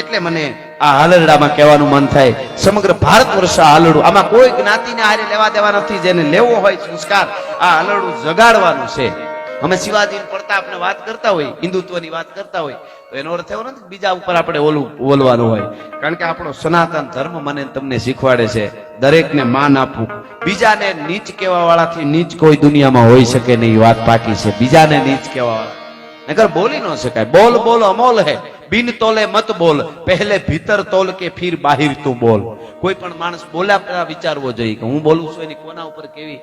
એટલે મને આ હાલરડામાં કહેવાનું મન થાય. સમગ્ર ભારત વર્ષ આ હાલરડું. આમાં કોઈ જ્ઞાતિને હારે લેવા દેવા નથી. જેને લેવો હોય સંસ્કાર આ હાલરડું જગાડવાનું છે. અમે શિવાજી પ્રતાપને વાત કરતા હોય, હિન્દુત્વની વાત કરતા હોય, તો એનો અર્થ એવો નથી બીજા ઉપર આપણે ઓલું બોલવાનું હોય. કારણ કે આપણો સનાતન ધર્મ મને તમને શીખવાડે છે. દરેકને માન આપવું બીજાને નીચ કહેવા વાળાથી નીચ કોઈ દુનિયામાં હોઈ શકે નહીં. વાત પાકી છે. બીજાને નીચ કહેવા વાળા નગર બોલી ન શકાય. બોલ બોલ અમોલ હે. બિન તોલે મત બોલ, પહેલે ભીતર તોલ કે ફીર બાહિર તું બોલ. કોઈ પણ માણસ બોલ્યા પહેલા વિચારવો જોઈએ કે હું બોલું છું એની કોના ઉપર કેવી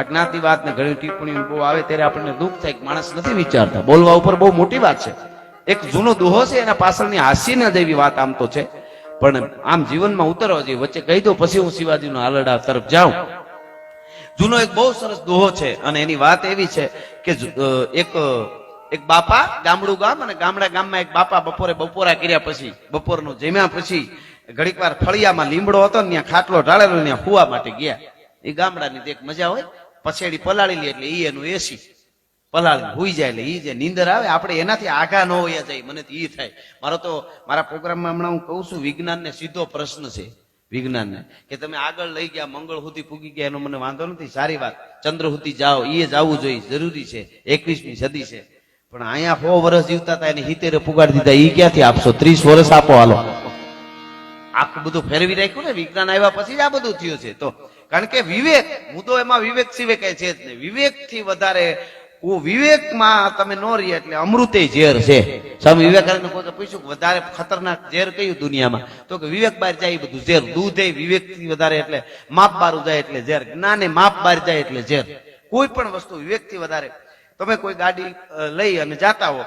અજ્ઞાતિવાદ ને ઘણી ટિપ્પણીઓ બહુ આવે ત્યારે આપણને દુઃખ થાય કે માણસ નથી વિચારતા. બોલવા ઉપર બહુ મોટી વાત છે. એક જૂનો દોહો છે, એના પાછળની હાસ્યના જેવી વાત આમ તો છે. પણ આમ જીવનમાં ઉતરવા જોઈએ. વચ્ચે કહી દો પછી હું શિવાજીનો આલડા તરફ જાઉં. જૂનો એક બહુ સરસ દોહો છે અને એની વાત એવી છે કે એક એક બાપા ગામડું ગામ અને ગામડા ગામમાં એક બાપા બપોરે બપોરા કર્યા પછી, બપોરનું જમ્યા પછી ઘડીક વાર ફળિયામાં લીમડો હતો ને ત્યાં ખાટલો ઢાળેલો ત્યાં હુવા માટે ગયા. એ ગામડાની એક મજા હોય. પછેડી પલાળી લે એટલે ઈ એનું એસી. પલાળી ભૂઈ જાય એટલે ઈ જે નીંદર આવે, આપણે એનાથી આઘા ન હોયા જાય, મને તો ઈ થાય. મારો તો, મારા પ્રોગ્રામમાં હમણાં હું કહું છું, વિજ્ઞાનને સીધો પ્રશ્ન છે, વિજ્ઞાનને. કે તમે આગળ લઈ ગયા, મંગળ સુધી પૂગી ગયા, એનો મને વાંધો નથી, સારી વાત. ચંદ્ર સુધી જાઓ એ જવું જોઈએ, જરૂરી છે, એકવીસમી સદી છે. પણ અહીંયા સો વર્ષ જીવતા હતા, એને હિતેરે પુગાડી દીધા. એ ક્યાંથી આપશો? ત્રીસ વર્ષ આપો હાલો. આખું બધું ફેરવી રાખ્યું ને? વિજ્ઞાન આવ્યા પછી આ બધું થયું છે. તો કારણ કે વિવેક મુદ્દો એમાં વિવેક સિવાય કઈ છે જ નહીં. વિવેકથી વધારે વિવેકમાં તમે નો રહી એટલે અમૃતે ઝેર છે. સ્વામી વિવેકાનંદ કોઈ પૂછ્યું વધારે ખતરનાક ઝેર કયું દુનિયામાં? તો કે વિવેક બહાર જાય બધું ઝેર. દૂધ એ વિવેકથી વધારે એટલે માપ બાર જાય એટલે ઝેર. જ્ઞાને માપ બહાર જાય એટલે ઝેર. કોઈ પણ વસ્તુ વિવેકથી વધારે તમે કોઈ ગાડી લઈ અને જાતા હો,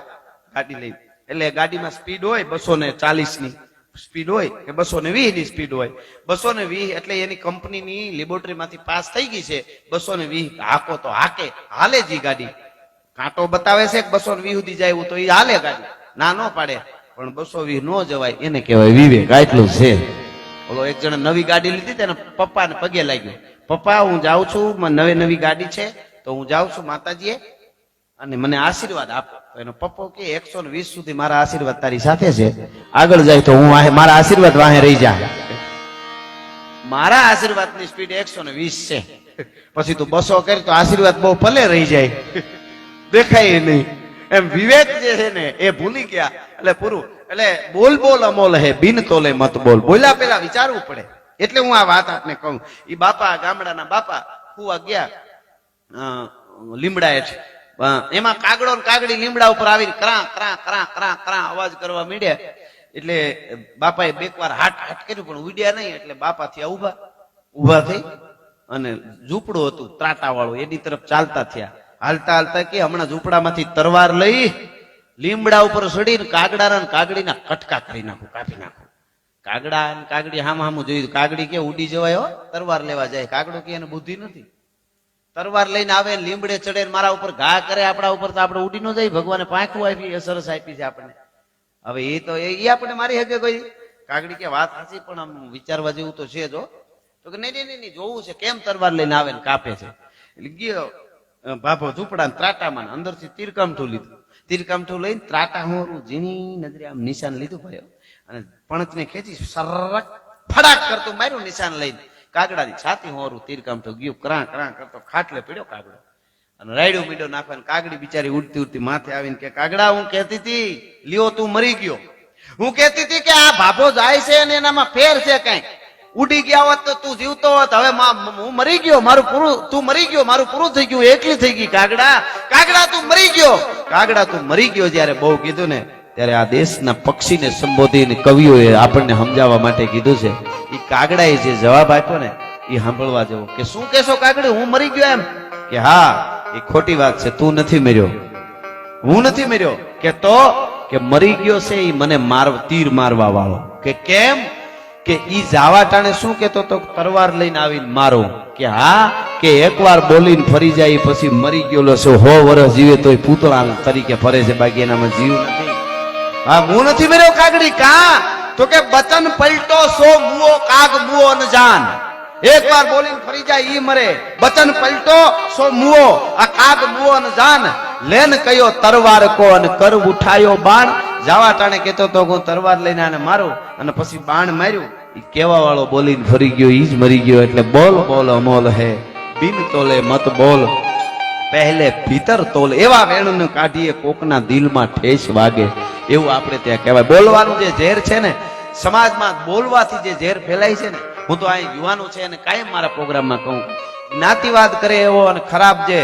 ગાડી લઈ એટલે ગાડીમાં સ્પીડ હોય બસો ને ચાલીસની સ્પીડ હોય કે બસો ને વીસની સ્પીડ હોય. બસો ને વીસ એટલે એની કંપનીની લેબોરેટરીમાંથી પાસ થઈ ગઈ છે. બસો ને વીસ હાકો તો હાકે, હાલે જ ગાડી. કાંટો બતાવે છે બસો ને વીસ સુધી જાય એવું તો એ હાલે ગાડી. ના નો પાડે, પણ બસો વીસ નો જવાય, એને કહેવાય વિવેક આટલું છે. ઓલો એક જણે નવી ગાડી લીધી તેને પપ્પાને પગે લાગ્યો. પપ્પા, હું જાઉં છું નવી નવી ગાડી છે, તો હું જાઉં છું માતાજીએ. અને મને આશીર્વાદ આપો. એનો પપ્પો કે, એકસો ને વીસ સુધી મારા આશીર્વાદ તારી સાથે છે. આગળ જાય તો હું મારા આશીર્વાદ વાહે રહી જાય મારા આશીર્વાદની સ્પીડ એકસો ને વીસ છે. પછી તું બસો કરી તો આશીર્વાદ બહુ ભલે રહી જાય. દેખાય નહીં. એમ વિવેક જે છે ને, એ ભૂલી ગયા. એટલે પૂરું. એટલે બોલ બોલ અમોલ હે, બિન તોલે મત બોલ. બોલ્યા પેલા વિચારવું પડે. એટલે હું આ વાત આપને કહું. એ બાપા ગામડાના બાપા કુવા ગયા. લીમડા હેઠ એમાં કાગડો ને કાગડી લીમડા ઉપર આવીને ક્રા ક્રા ક્રા ક્રા ક્રા અવાજ કરવા માંડ્યા. એટલે બાપાએ બે વાર હાટ હાટ કર્યું, પણ ઉડ્યા નહીં, એટલે બાપા થયા ઊભા ઊભા થઈ અને ઝૂંપડું હતું ત્રાટા વાળું એની તરફ ચાલતા થયા. હાલતા હાલતા કે હમણાં ઝૂંપડામાંથી તરવાર લઈ લીમડા ઉપર ચડીને કાગડા ને કાગડીના કટકા કરી નાખું કાપી નાખું. કાગડા અને કાગડી હામ હામું જોયું, કાગડી કે ઉડી જવાય તરવાર લેવા જાય. કાગડો કે એને બુદ્ધિ નથી. તરવાર લઈને આવે લીમડે ચડે મારા ઉપર ઘા કરે આપણા ઉપર તો આપણે ઉડી ન જાય. ભગવાને પાંખું આપી એ સરસ આપી છે આપણને. હવે એ તો એ આપણે મારી હકે કોઈ કાગડી કે વાત સાચી પણ આમ વિચારવા જેવું તો છે જો તો કે નહીં નહીં, નહીં જોવું છે કેમ તરવાર લઈને આવે ને કાપે છે. એટલે ગયો બાપો ઝૂપડા ને ત્રાટામાં અંદરથી તીરકામઠું લીધું. તીરકામઠું લઈને ત્રાટા હોરું ઝીણી નજરે આમ નિશાન લીધું ભાઈ. અને પણતને ખેંચી સરક ફડાક કરતું માર્યું નિશાન લઈને. કાગડાની છાતી હોરું તીરકામઠું ગયું ક્રાં ક્રાં કરતો ખાટલે પડ્યો કાગડો. અને રાયડું મીંડો નાખવા કાગડી બિચારી ઉડતી ઉડતી માથે આવીને કે, કાગડા, હું કહેતી હતી લ્યો તું મરી ગયો. હું કહેતી હતી કે આ ભાભો જાય છે અને એનામાં ફેર છે કઈ ઉડી ગયા હોત તો તું જીવતો હોત. હવે હું મરી ગયો, મારું પૂરું, તું મરી ગયો, મારું પૂરું થઈ ગયું, એકલી થઈ ગઈ કાગડા. કાગડા, તું મરી ગયો. કાગડા, તું મરી ગયો જયારે બહુ કીધું ને ત્યારે આ દેશના પક્ષીને સંબોધીને કવિઓએ આપણને સમજાવવા માટે કીધું છે એ કાગડાએ જે જવાબ આપ્યો ને એ સાંભળવા જેવો કે શું કેશો કાગડી, હું મરી ગયો એમ? કે હા એ ખોટી વાત છે, તું નથી મર્યો. હું નથી મર્યો. કે તો કે મરી ગયો છે એ મને માર તીર મારવા વાળો. કે કેમ? કે ઈ જાવા ટાણે શું કેતો તો તરવાર લઈને આવીને મારો. કે હા, કે એકવાર બોલીને ફરી જાય પછી મરી ગયેલો છે હો વર્ષ જીવે તો એ પૂતળા તરીકે ફરે છે, બાકી એનામાં જીવ નથી. હા હું નથી મેર્યો કાગડી, કા? તો કે બચન પલટો સો, મુઓ કાગ, મુઓ ન જાન. એક વાર બોલીને ફરી જાય, ઈ મરે. બચન પલટો સો, મુઓ, આ કાગ, મુઓ ન જાન. લેન કયો તરવાર કો અને કર ઉઠાયો બાણ. જાવા ટાણે કેતો તો હું તરવાર લઈને આને મારું, અને પછી બાણ માર્યું. ઈ કેવા વાળો બોલીને ફરી ગયો, ઈ જ મરી ગયો, એટલે બોલ બોલ અમોલ હે. બિન તોલે મત બોલ. પહેલે ભીતર તોલ. એવા વેણને કાઢીએ કોકના દિલમાં ઠેસ વાગે. એવું આપણે ત્યાં કહેવાય. બોલવાનું જે ઝેર છે ને, સમાજમાં બોલવાથી જે ઝેર ફેલાય છે ને, હું તો અહીં યુવાનો છે અને કાયમ મારા પ્રોગ્રામમાં કહું. જ્ઞાતિવાદ કરે એવો અને ખરાબ જે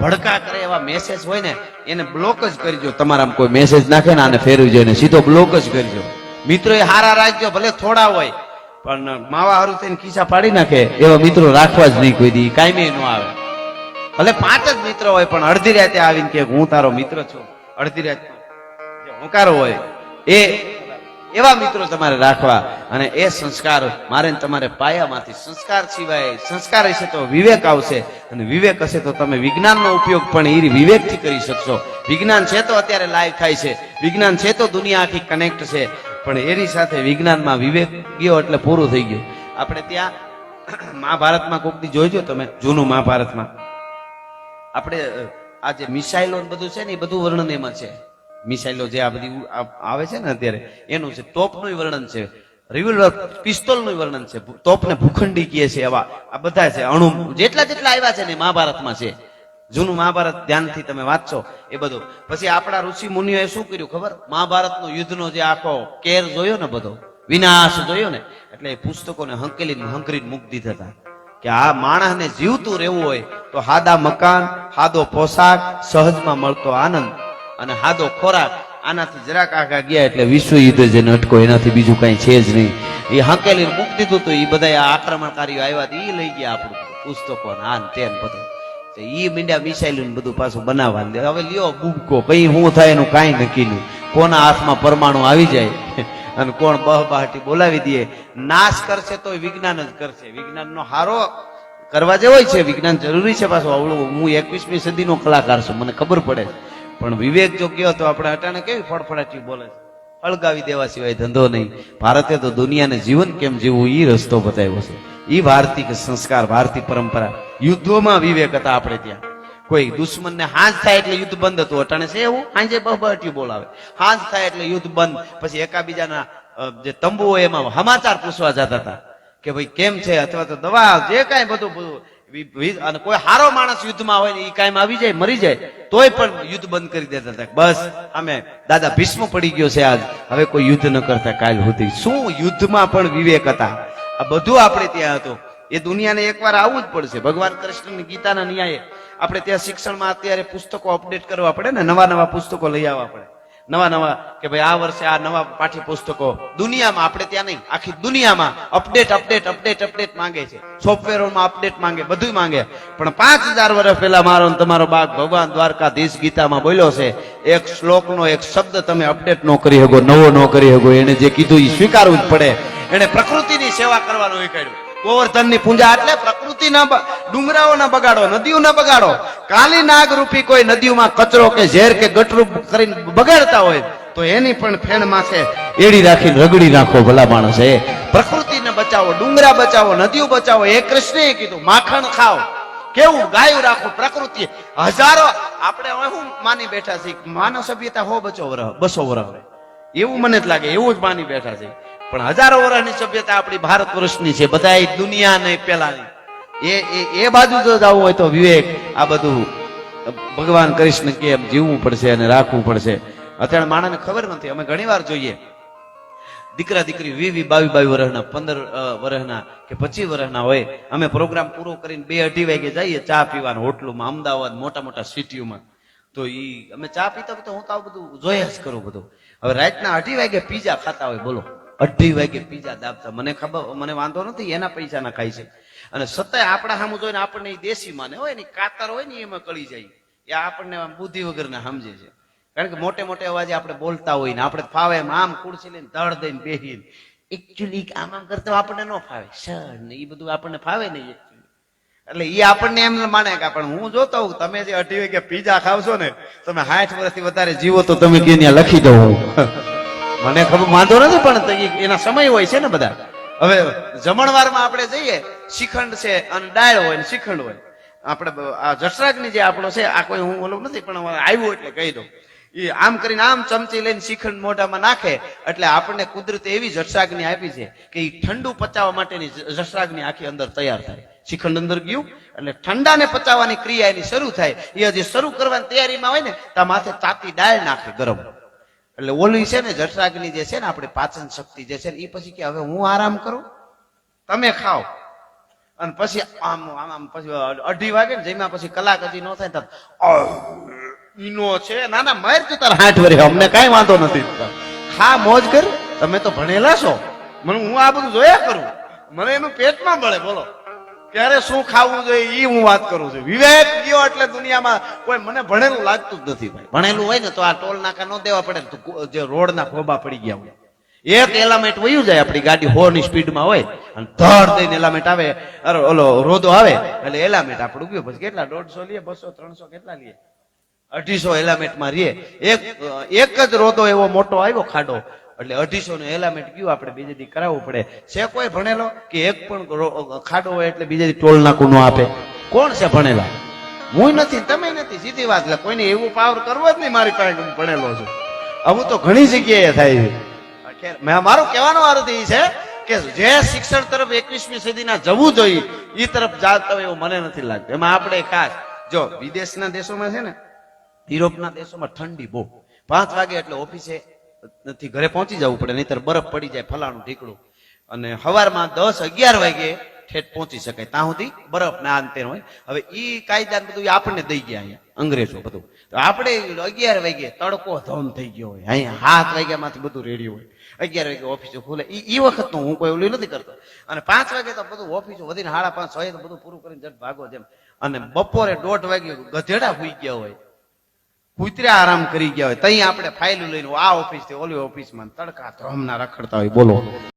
ભડકા કરે એવા મેસેજ હોય ને, એને બ્લોક જ કરજો. તમારા કોઈ મેસેજ નાખે ને આને ફેરવી જોઈને સીધો બ્લોક જ કરજો. મિત્રો એ હારા રાખજો, ભલે થોડા હોય, પણ માવા હારું થઈને ખિસ્સા પાડી નાખે. એવા મિત્રો રાખવા જ નહીં કોઈ દી. કાયમી ન આવે. ભલે પાંચ જ મિત્રો હોય, પણ અડધી રાતે આવીને કે હું તારો મિત્ર છું. અડધી રાત જે હોય, એ એવા મિત્રો તમારે રાખવા અને એ સંસ્કાર મારે તમારે પાયામાંથી સંસ્કાર સિવાય સંસ્કાર હશે તો વિવેક આવશે અને વિવેક હશે તો તમે વિજ્ઞાનનો ઉપયોગ પણ એ વિવેકથી કરી શકશો. વિજ્ઞાન છે તો અત્યારે લાઈવ થાય છે. વિજ્ઞાન છે તો દુનિયા આખી કનેક્ટ છે. પણ એની સાથે વિજ્ઞાનમાં વિવેક ગયો એટલે પૂરું થઈ ગયું. આપણે ત્યાં મહાભારતમાં કોકની જોઈજો તમે, જૂનું મહાભારતમાં. આપણે આ જે મિસાઇલો બધું છે ને એ બધું વર્ણન એમાં છે. મિસાઇલો જે આ બધી આવે છે ને અત્યારે, એનું છે, તોપનું વર્ણન છે. રિવોલ્વર પિસ્તોલનું વર્ણન છે. તોપને ભૂખંડી કહે છે એવા આ બધા છે, અણુ જેટલા જેટલા આવ્યા છે ને મહાભારતમાં છે. જૂનું મહાભારત ધ્યાનથી તમે વાંચશો એ બધું. પછી આપણા ઋષિ મુનિઓએ શું કર્યું ખબર? મહાભારતનો યુદ્ધનો જે આખો કેર જોયો ને બધો, વિનાશ જોયો ને, એટલે એ પુસ્તકોને હંકેલીને હંકરીને મૂકી દીધા હતા. કે આ માણસને જીવતું રહેવું હોય તો હાદા મકાન, હાદો પોશાક, સહજમાં મળતો આનંદ. અને હાદો ખોરાક આનાથી જરાક આગા ગયા એટલે વિશ્વ યુદ્ધ જે નટકો એનાથી બીજું કઈ છે જ નહીં. એ હંકેલી મૂકી દીધું તો એ બધા આક્રમણકારીઓ આવ્યા એ લઈ ગયા આપણું. પુસ્તકો આ ને તે ને બધું. ઈ મીંડા મિસાઇલ બધું પાછું બનાવવા દે હવે લ્યો ગુબકો કઈ શું થાય એનું કાંઈ નક્કી નહીં. કોના હાથમાં પરમાણુ આવી જાય અને કોણ બહ બહાટી બોલાવી દે. નાશ કરશે તો વિજ્ઞાન જ કરશે. વિજ્ઞાનનો હારો કરવા જેવો છે. વિજ્ઞાન જરૂરી છે પાછું. આવડું. હું એકવીસમી સદીનો કલાકાર છું. મને ખબર પડે. છે પણ વિવેક જો કયો તો આપણે અટાણે કેવી ફળફળાટી બોલે અળગાવી દેવા સિવાય ધંધો નહીં. ભારતે તો દુનિયાને જીવન કેમ જીવવું એ રસ્તો બતાવ્યો છે. એ ભારતીય સંસ્કાર, ભારતીય પરંપરા. યુદ્ધોમાં વિવેક હતા આપણે ત્યાં. કોઈ દુશ્મનને હાંસ થાય એટલે યુદ્ધ બંધ હતું. અટાણે છે એવું? હાંજે બહબહટી બોલાવે. હાંસ થાય એટલે યુદ્ધ બંધ. પછી એકાબીજાના જે તંબુ હોય એમાં સમાચાર પૂછવા જતા હતા કે ભાઈ કેમ છે? અથવા તો દવા, જે કાંઈ બધું બધું અને કોઈ હારો માણસ યુદ્ધમાં હોય ને એ કાયમ આવી જાય, મરી જાય, તોય પણ યુદ્ધ બંધ કરી દેતા હતા. બસ, અમે દાદા ભીષ્મ પડી ગયો છે આજ. હવે કોઈ યુદ્ધ ન કરતા કાલ સુધી. શું યુદ્ધમાં પણ વિવેક હતા? આ બધું આપણે ત્યાં હતું. એ દુનિયાને એકવાર આવવું જ પડશે. ભગવાન કૃષ્ણની ગીતાના ન્યાયે આપણે ત્યાં શિક્ષણમાં અત્યારે પુસ્તકો અપડેટ કરવા પડે ને, નવા નવા પુસ્તકો લઈ આવવા પડે. નવા નવા કે ભાઈ આ વર્ષે આ નવા પાઠ્યપુસ્તકો દુનિયામાં, આપણે ત્યાં નહીં, આખી દુનિયામાં અપડેટ અપડેટ અપડેટ અપડેટ માંગે છે. સોફ્ટવેરોમાં અપડેટ માંગે બધું માંગે. પણ પાંચ હજાર વર્ષ પહેલા મારો તમારો બાગ ભગવાન દ્વારકાધીશ ગીતામાં બોલ્યો છે, એક શ્લોકનો એક શબ્દ તમે અપડેટ ન કરી શકો, નવો ન કરી શકો. એને જે કીધું એ સ્વીકારવું જ પડે. એને પ્રકૃતિની સેવા કરવાનું એ ગોવર્ધનની પૂજા એટલે પ્રકૃતિ ના બગાડો નદીઓ બગાડો. કાલી નાગ રૂપી કોઈ નદીઓમાં કચરો કે ઝેર કે ગટરૂપ કરીને બગાડતા હોય, તો એની પણ ફેણ માથે એડી રાખીને રગડી નાખો ભલા માણસ એ પ્રકૃતિને બચાવો, ડુંગરા બચાવો, નદીઓ બચાવો. એ કૃષ્ણએ કીધું, માખણ ખાઓ. કેવું ગાયું રાખો પ્રકૃતિ. હજારો આપણે હું માની બેઠા છીએ માનવ સભ્યતા હો બચો વરહ બસો વરહ. એવું મને જ લાગે, એવું જ માની બેઠા છે પણ હજારો વર્ષની સભ્યતા આપણી ભારત વર્ષની છે. બધા દુનિયા ને પેલાની એ એ બાજુ જો જવું હોય તો વિવેક આ બધું ભગવાન કૃષ્ણ કે એમ જીવવું પડશે અને રાખવું પડશે. અત્યારે માણસને ખબર નથી. અમે ઘણી વાર જોઈએ. દીકરા, દીકરી વી વી બાવી બાવી વર્ષના પંદર વર્ષના કે પચીસ વર્ષના હોય. અમે પ્રોગ્રામ પૂરો કરીને બે અઢી વાગે જઈએ ચા પીવાનું હોટલોમાં, અમદાવાદ, મોટા મોટા સિટીઓમાં. તો એ અમે ચા પીતા તો હું તો બધું જોયા જ કરું બધું. હવે રાતના અઢી વાગે પીઝા ખાતા હોય, બોલો. અઢી વાગે પીઝા દાબતા. મને ખબર, મને વાંધો નથી, એના પૈસાના ખાય છે. અને સતાય આપણા સામું જોઈને આપણને એ દેશી માને. હોય ને કાતર હોય ને એમાં કળી જાય. એ આપણને બુદ્ધિ વગરના સમજે છે. કારણ કે મોટે મોટે અવાજે આપણે બોલતા હોય ને, આપણે ફાવે એમ આમ ખુરશી લઈને ધડ દઈને બેહીને. એકચ્યુઅલી આમ આમ કરતા આપણને ન ફાવે. સર, ને એ બધું આપણને ફાવે નહીં. એટલે એ આપણને એમ માને કે, પણ હું જોતો હોઉં, તમે જે અઢી વાગે પીઝા ખાવશો ને, તમે સાઠ વર્ષથી વધારે જીવો તો તમે કે લખી દો હું. મને ખબર, વાંધો નથી, પણ એના સમય હોય છે ને બધા. હવે જમણવારમાં આપણે જઈએ શ્રીખંડ છે અને દાળ હોય ને શ્રીખંડ હોય. આપણે આ જસરાજની જે આપણો છે, આ કોઈ હું ઓલું નથી, પણ આવ્યું એટલે કહી દઉં. એ આમ કરીને આમ ચમચી લઈને શ્રીખંડ મોઢામાં નાખે, એટલે આપણને કુદરતે એવી જઠરાગ્નિ આપી છે કે એ ઠંડુ પચાવવા માટેની જ- આખી અંદર તૈયાર થાય. શ્રીખંડ અંદર ગયું, એટલે ઠંડાને પચાવવાની ક્રિયા એની શરૂ થાય. એ હજી શરૂ કરવાની તૈયારીમાં હોય ને ત્યાં માથે તાતી ડાળ નાખે ગરમ. એટલે ઓલી છે ને જઠરાગ્નિ જે છે ને આપણી પાચન શક્તિ જે છે ને એ પછી કે હવે હું આરામ કરું? તમે ખાઓ. અને પછી આમ આમ આમ, પછી અઢી વાગે ને જેમાં પછી કલાક હજી ન થાય ઈનો છે. ના ના માર તું તાર હાથ વરે. અમને કાંઈ વાંધો નથી. ખા, મોજ કર. તમે તો ભણેલા છો. મને હું આ બધું જોયા કરું? મને એનું પેટમાં બળે, બોલો. ક્યારે શું ખાવું જોઈએ એ હું વાત કરું છું. વિવેક ગયો એટલે દુનિયામાં કોઈ મને ભણેલું લાગતું જ નથી ભાઈ. ભણેલું હોય ને તો આ ટોલ નાકા ન દેવા પડે તો જે રોડના ખોબા પડી ગયા હોય. એક એલામેન્ટ વયું જાય આપણી ગાડી હો ની સ્પીડમાં હોય અને ધડ દઈને એલામેન્ટ આવે. અરે ઓલો રોદો આવે, એટલે એલામેન્ટ આપણું ગયું. પછી કેટલા? દોઢસો લઈએ બસો, ત્રણસો કેટલા લઈએ અઢીસો એલામેન્ટમાં રહીએ એક એક જ રોદો એવો મોટો આવ્યો ખાડો. એટલે અઢીસો નું એલામેન્ટ ગયું આપણે બીજે દી કરાવવું પડે? છે કોઈ ભણેલો? કે એક પણ ખાડો હોય એટલે બીજે દી ટોલ નાકું ન આપે? કોણ છે ભણેલા? હું નથી, તમે નથી, સીધી વાત એટલે કોઈને એવું પાવર કરવો જ નહીં મારી પાસે હું ભણેલો છું. આવું તો ઘણી જગ્યાએ થાય છે. મારું કહેવાનો અર્થ એ છે કે જે શિક્ષણ તરફ એકવીસમી સદીના જવું જોઈએ એ તરફ જાતા હોય એવું મને નથી લાગતું. એમાં આપણે ખાસ, જો વિદેશના દેશોમાં છે ને, યુરોપના દેશોમાં ઠંડી બહુ. પાંચ વાગે એટલે ઓફિસે નથી, ઘરે પહોંચી જવું પડે, નહીતર બરફ પડી જાય ફલાણું ઢીકડું. અને સવારમાં દસ અગિયાર વાગે ઠેઠ પહોંચી શકાય. ત્યાં સુધી બરફ ના અંતે હોય. હવે એ કાયદા બધું આપણને દઈ ગયા અહીંયા, અંગ્રેજો બધું. તો આપણે અગિયાર વાગે તડકો ધમ થઈ ગયો હોય. અહીંયા સાત વાગ્યામાંથી બધું રેડી હોય. અગિયાર વાગે ઓફિસો ખુલે. એ વખતનું વખત હું કોઈ ઓલું નથી કરતો. અને પાંચ વાગે તો બધું ઓફિસો વધીને સાડા પાંચ, છ તો બધું પૂરું કરીને જટ ભાગો જેમ. અને બપોરે દોઢ વાગે ગધેડા હુઈ ગયા હોય. કૂતરા આરામ કરી ગયા હોય, તઈ આપણે ફાઇલ લઈને આ ઓફિસથી ઓલી ઓફિસમાં તડકા ધ્રમના રખડતા હોય, બોલો.